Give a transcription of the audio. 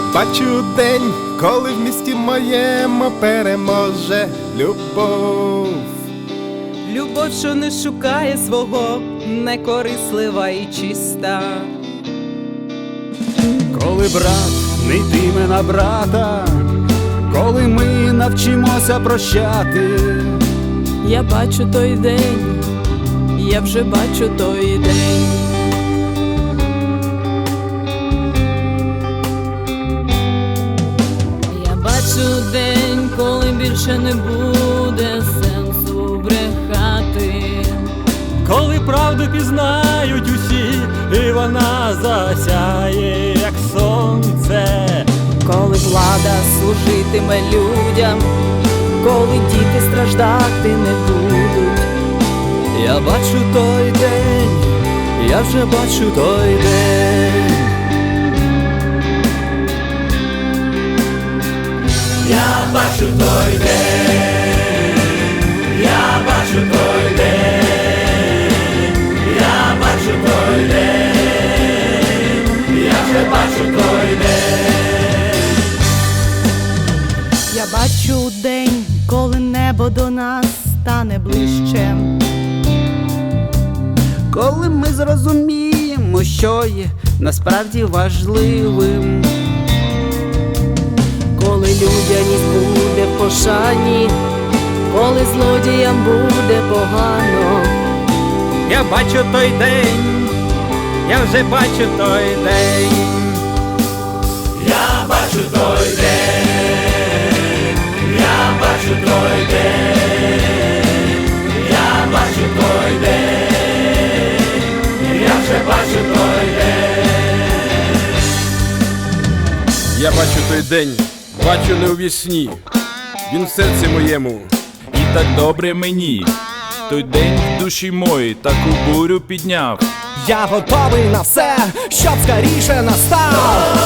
Я бачу день, коли в місті моєму переможе любов. Любов, що не шукає свого, не корислива і чиста. Коли брат не йтиме на брата, коли ми навчимося прощати, Я бачу той день, я вже бачу той день. День, коли більше не буде сенсу брехати. Коли правду пізнають усі, і вона засяє, як сонце. Коли влада служитиме людям, коли діти страждати не будуть. Я бачу той день, я вже бачу той день. Я бачу той день, я бачу той день, я бачу той день, я вже бачу той день. Я бачу день, коли небо до нас стане ближче. коли ми зрозуміємо, що є насправді важливим. Коли людяність буде в пошані, коли злодіям буде погано. Я бачу той день, я вже бачу той день. Я бачу той день, я бачу той день, я бачу той день, я вже бачу той день. Я бачу той день, бачу не у вісні. Він в серці моєму. І так добре мені. Той день в душі мої таку бурю підняв. Я готовий на все, щоб скоріше настав.